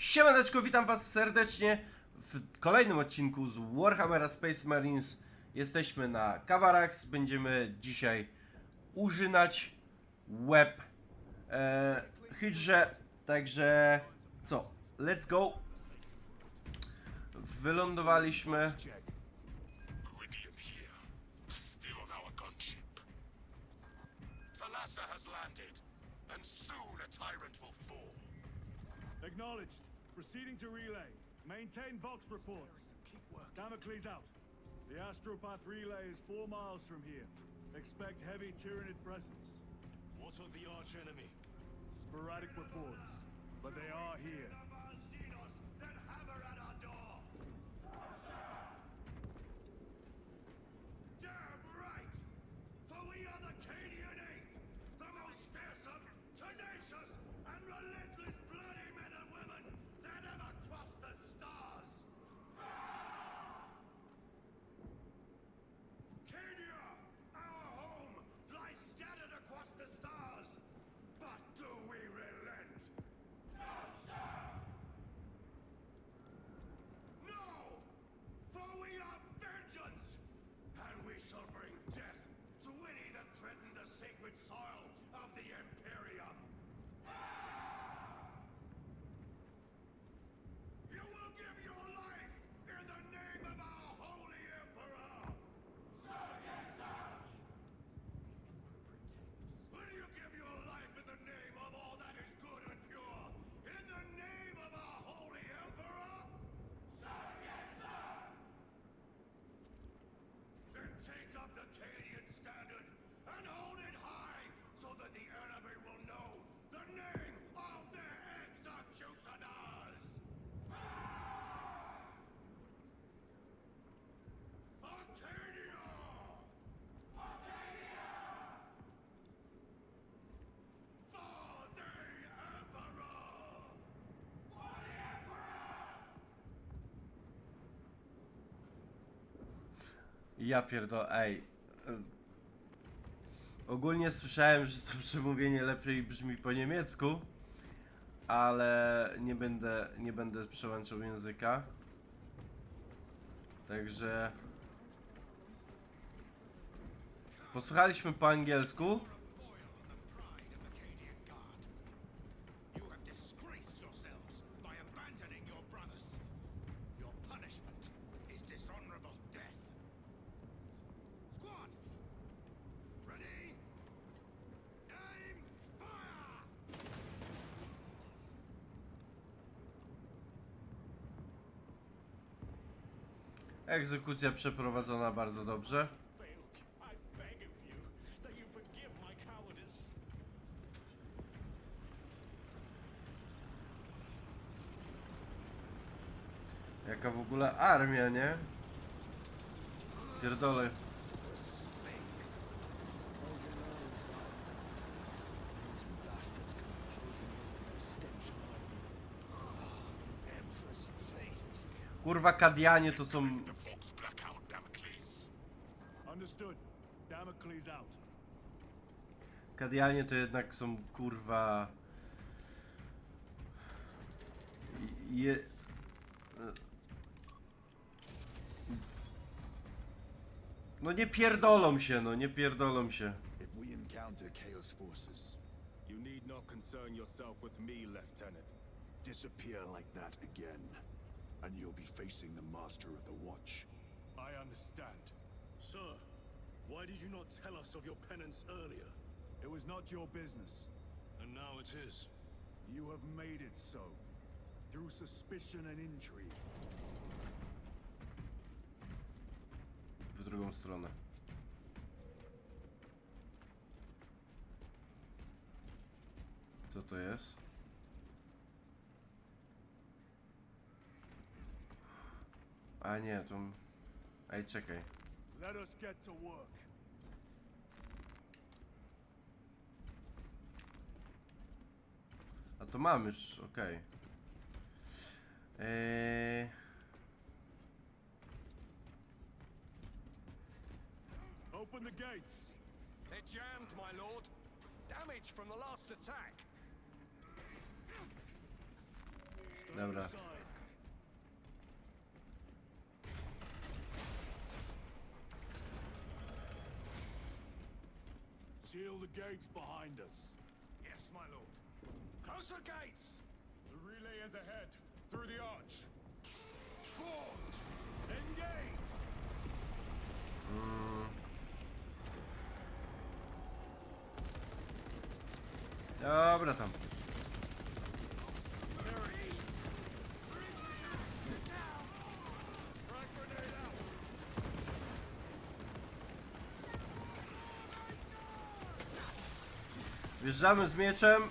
Siemaneczko, witam was serdecznie w kolejnym odcinku z Warhammera Space Marines. Jesteśmy na Kavarax, będziemy dzisiaj użynać web e, Hydrze, także co, let's go. Wylądowaliśmy. Acknowledged. Proceeding to relay. Maintain Vox reports. Keep working. Damocles out. The Astropath relay is four miles from here. Expect heavy Tyranid presence. What of the arch enemy? Sporadic reports, but they are here. Ja pierdolę, ej. Ogólnie słyszałem, że to przemówienie lepiej brzmi po niemiecku, ale nie będę, nie będę przełączał języka. Także... Posłuchaliśmy po angielsku. Egzekucja przeprowadzona bardzo dobrze. Jaka w ogóle armia, nie? Pierdolę. Kurwa, Kadianie to są... Kadianie to jednak są kurwa. Je... No nie pierdolą się, no nie pierdolą się. If we encounter Chaos forces, You need not concern yourself with me, Lieutenant. disappear like that again, and you'll be facing the Master of the Watch. I understand. Sir, why did you not tell us of your penance earlier? It was not your business. And now it is. You have made it so. Through suspicion and intrigue. W drugą stronę. Co to jest? A nie, to... Ej, czekaj. Let us get to work. A to mam już, okej. Eee... Open the gates. They're jammed, my lord. Damage from the last attack. Dobra. Side. Seal the gates behind us. Yes, my lord. Close the gates! The relay is ahead, through the arch. Spores! Engage! Dobra tam. Wjeżdżamy z mieczem.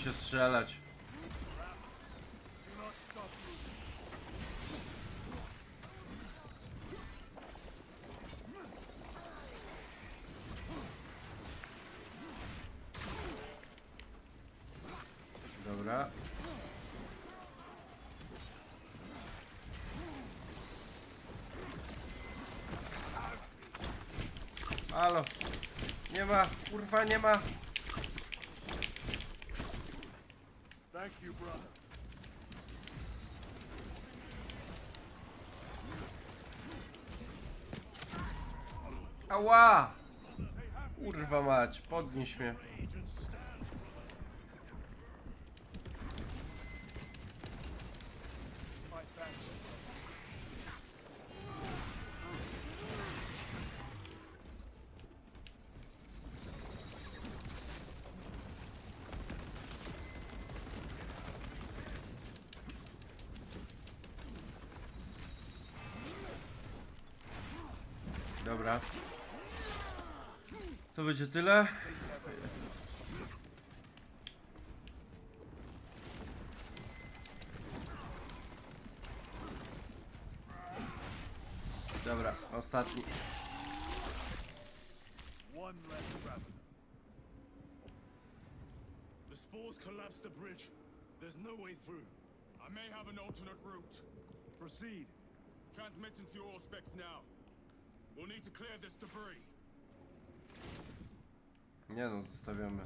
Się strzelać. Dobra. Halo. Nie ma, kurwa nie ma. Thank you, brother. Ała! Kurwa mać, podnieś mnie. Dobra. To będzie tyle. Dobra, ostatni. The spores collapsed the bridge. There's no way through. I may have an alternate route. Proceed. Transmitting to all specs now. Nie no, zostawiamy.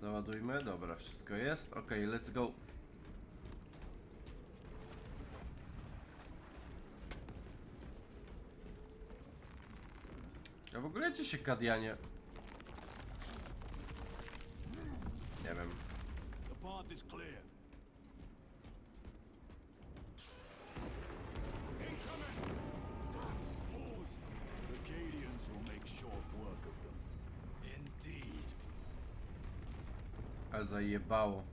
Załadujmy, dobra, wszystko jest. Ok, let's go. A w ogóle gdzie się Kadianie? Path is clear. Damn spores! The Cadians will make short work of them. Indeed. Ale zajebało.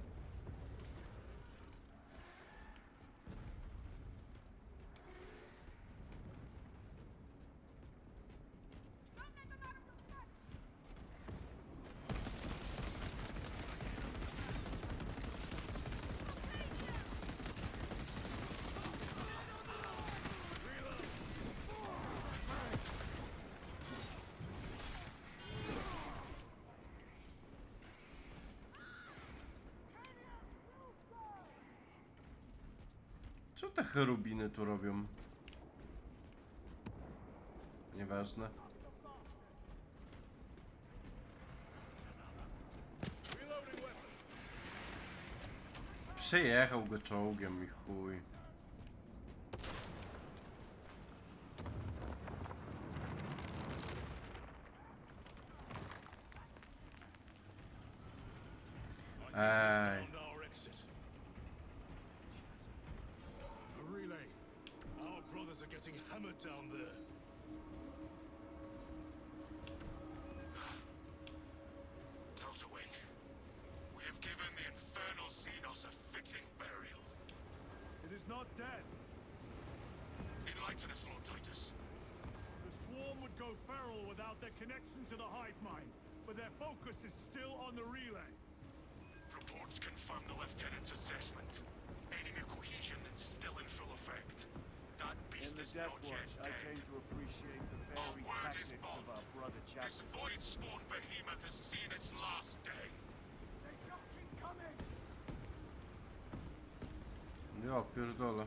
Co te cherubiny tu robią? Nieważne. Przejechał go czołgiem i chuj. Ej. Our are getting hammered down there. Delta Wing, we have given the infernal Xenos a fitting burial. It is not dead. Enlighten us, Lord Titus. The swarm would go feral without their connection to the hive mind, but their focus is still on the relay. Reports confirm the lieutenant's assessment. Enemy cohesion is still in full effect. In the Death Watch, I came to appreciate the very tactics of our brother This chapter. void spawn behemoth has seen its last day. They just keep coming! Ja pierdolę.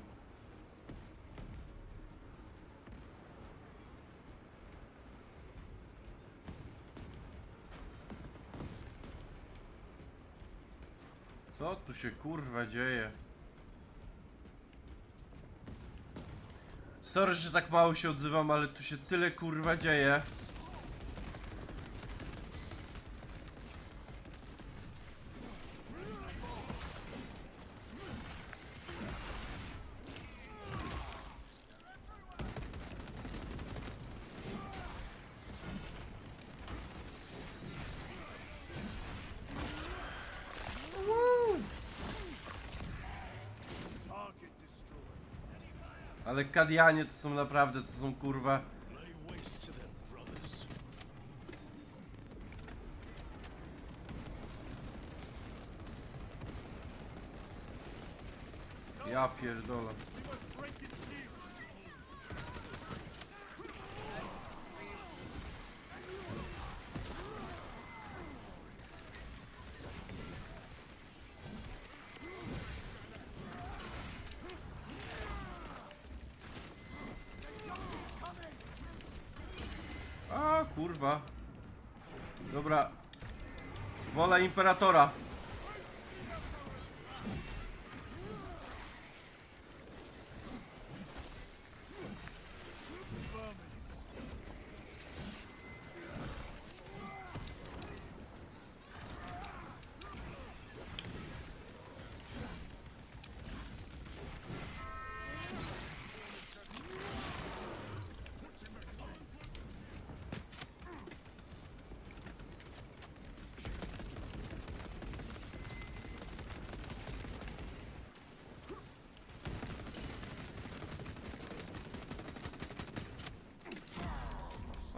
Co tu się kurwa dzieje? Sorry, że tak mało się odzywam, ale tu się tyle kurwa dzieje. Ale Kadianie to są naprawdę, to są kurwa. Ja pierdolę. We must break its shield. A kurwa. Dobra. Wola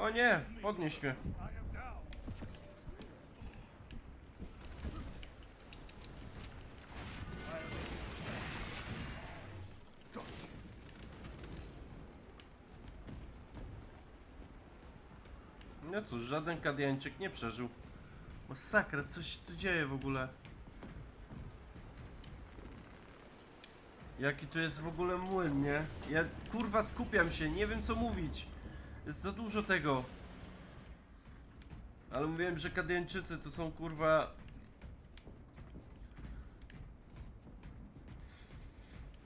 O nie, podnieś mnie. No cóż, żaden Kadiańczyk nie przeżył. Masakra, co się tu dzieje w ogóle? Jaki tu jest w ogóle młyn, nie? Ja kurwa skupiam się, nie wiem co mówić. Jest za dużo tego. Ale mówiłem, że Kadiańczycy to są kurwa...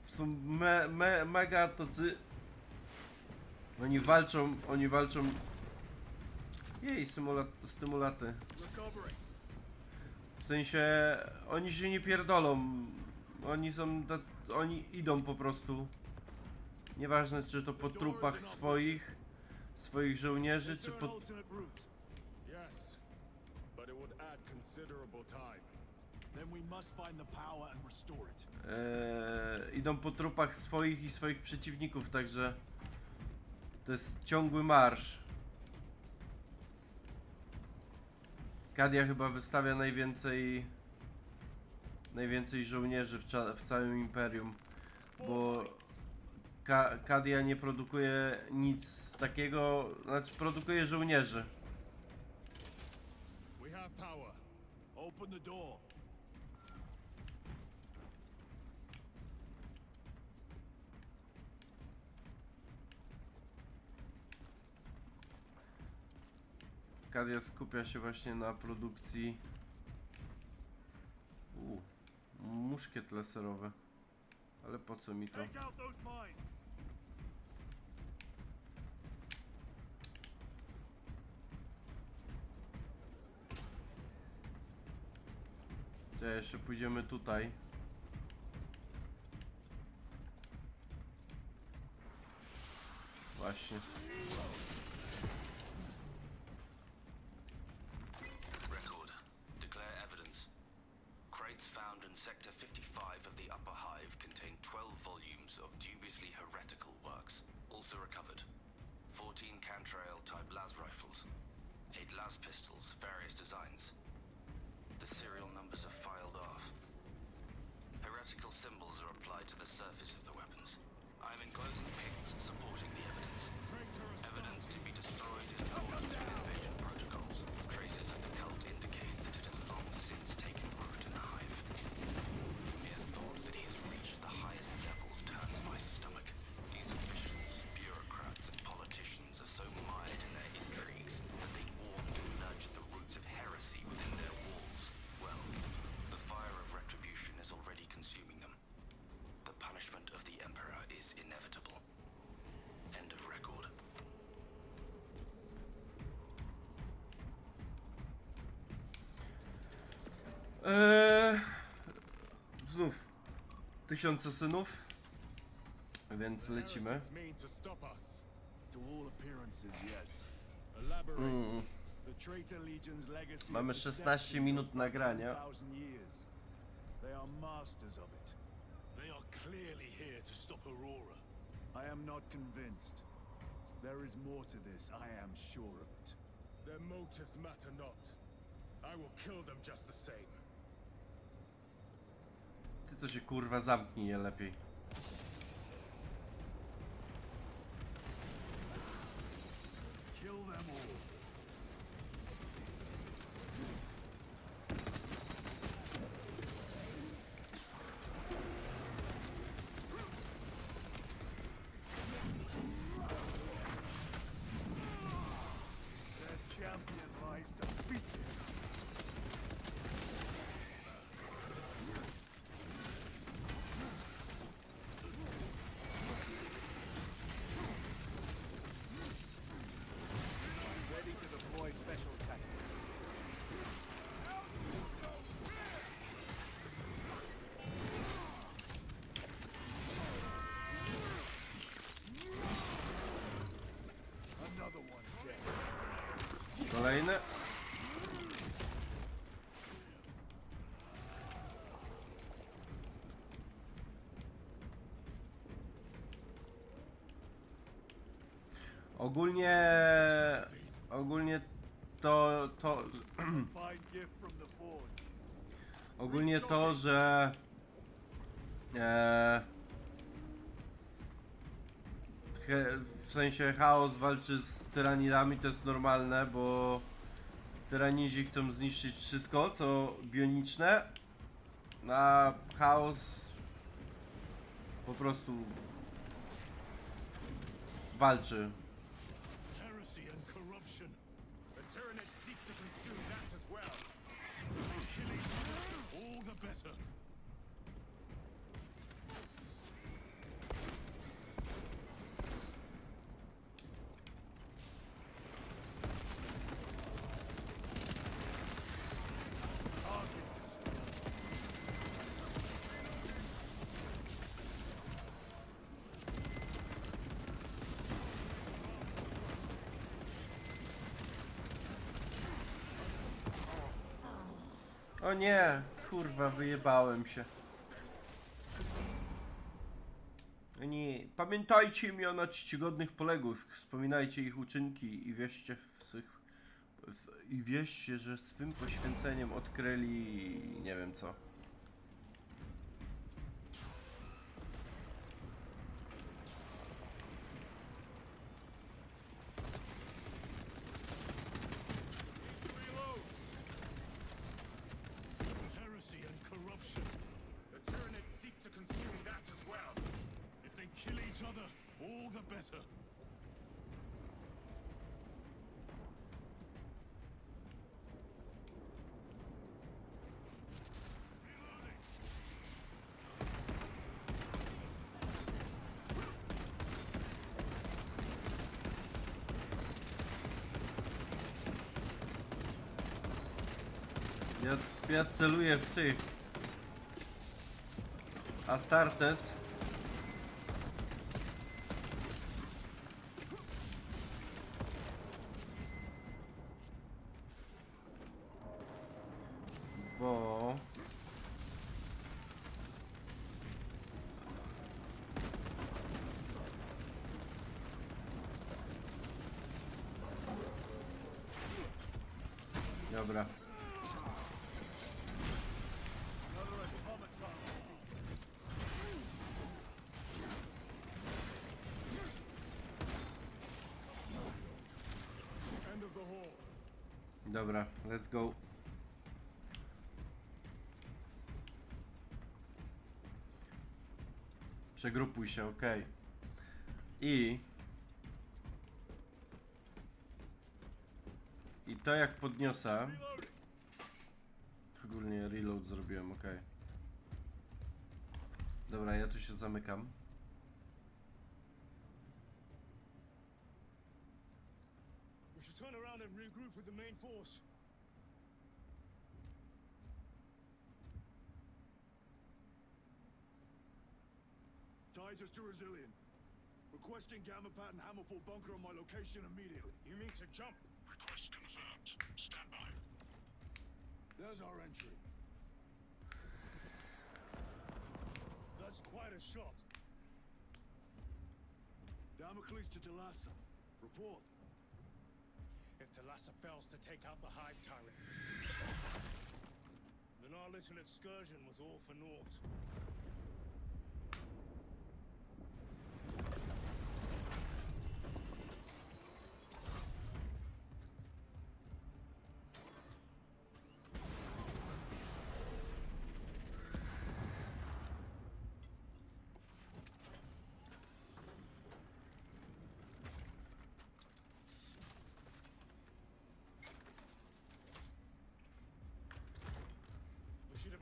Są me, me, mega tacy... Oni walczą, oni walczą jej, symula stymulaty. W sensie, oni się nie pierdolą. Oni są tacy, oni idą po prostu. Nieważne, czy to po trupach swoich, swoich żołnierzy, czy there an po... alternate route? Yes, but it would add considerable time. Then we must find the power and restore it. E, idą po trupach swoich i swoich przeciwników, także... To jest ciągły marsz. Kadia chyba wystawia najwięcej... Najwięcej żołnierzy w, w całym Imperium. Bo... Ka Kadia nie produkuje nic takiego, znaczy produkuje żołnierzy. We have power. Open the door. Kadia skupia się właśnie na produkcji. U, muszkiet laserowy. Ale po co mi to? Gdzie jeszcze pójdziemy tutaj? Właśnie. Record. Declare evidence. Crates found in Sector 55 of the Upper Hive contain 12 volumes of dubiously heretical works. Also recovered. 14 Cantrail type las rifles. 8 las pistols, various designs. Heretical symbols are applied to the surface of the weapons. I am enclosing pics supporting the evidence. Evidence to be destroyed Eee, znów tysiące synów, więc lecimy. Mm. Mamy of 16 deception minut nagrania. 10,000 years. They are masters of it. They are clearly here to stop Aurora. I am not convinced. There is more to this, I am sure of it. Their motives matter not. I will kill them just the same. To się kurwa zamknij je lepiej. Kill them all. Kolejny. Ogólnie... Ogólnie to... to... Ogólnie to, że... E, w sensie chaos walczy z tyranidami, to jest normalne, bo tyranidzi chcą zniszczyć wszystko, co bioniczne, a chaos po prostu walczy. Heresy and corruption. The Tyranids seek to consume that as well. If they kill each other, all the better. O nie, kurwa, wyjebałem się. Nie, pamiętajcie imiona czcigodnych poległych, wspominajcie ich uczynki i wierzcie w swych... I wierzcie, że swym poświęceniem odkryli... nie wiem co. the better. Ja, celuję w tych... Astartes. Bo... Dobra. Dobra, let's go. Przegrupuj się, ok. I. I to jak podniosę. Ogólnie reload zrobiłem, ok. Dobra, ja tu się zamykam. We should to Resilient. Requesting Gamma Hammerfall bunker on my location immediately. You mean to jump? There's our entry. That's quite a shot. Damocles to Talassa. Report. If Talassa fails to take out the Hive Tyrant, then our little excursion was all for naught.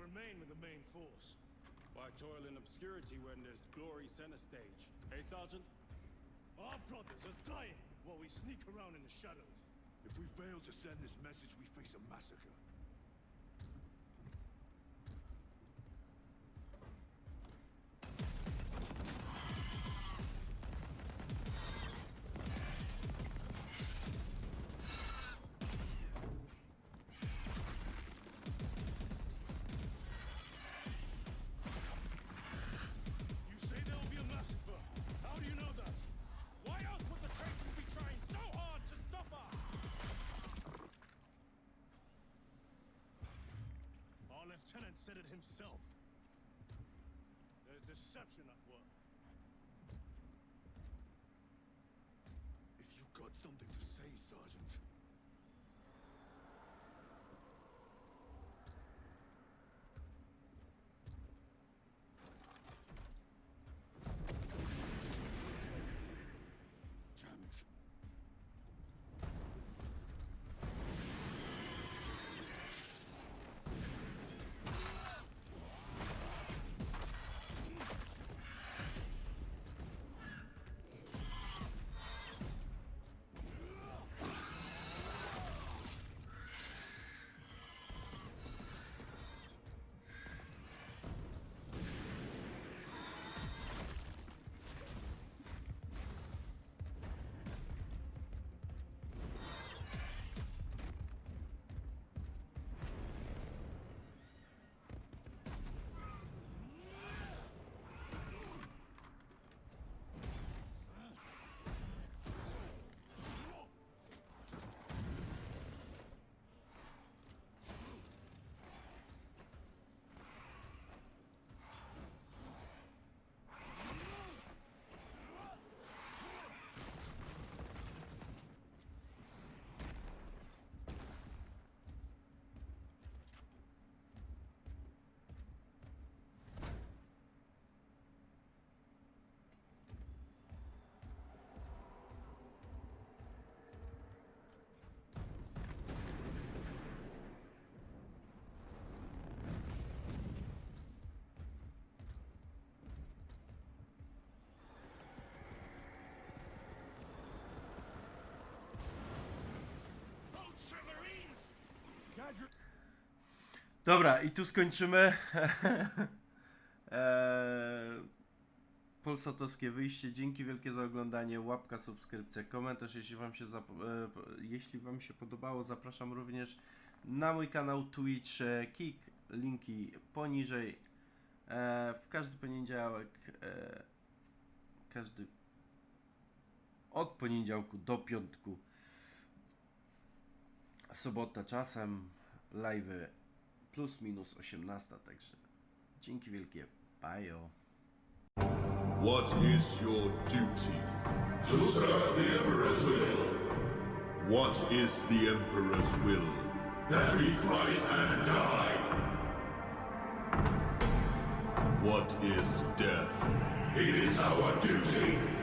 We should have remained with the main force. Why toil in obscurity when there's glory center stage? Hey, Sergeant? Our brothers are dying while we sneak around in the shadows. If we fail to send this message, we face a massacre. Lieutenant said it himself. There's deception at work. If you got something to say, Sergeant. Dobra, i tu skończymy. eee, Polsatowskie wyjście. Dzięki wielkie za oglądanie. Łapka, subskrypcja, komentarz. Jeśli wam się, e, jeśli wam się podobało, zapraszam również na mój kanał Twitch. Kik, linki poniżej. E, w każdy poniedziałek. E, każdy. Od poniedziałku do piątku. sobota czasem, live'y plus minus 18, także dzięki wielkie, bajo. What is your duty? To serve the Emperor's will, What is the Emperor's will? that we fight and die. What is death? It is our duty.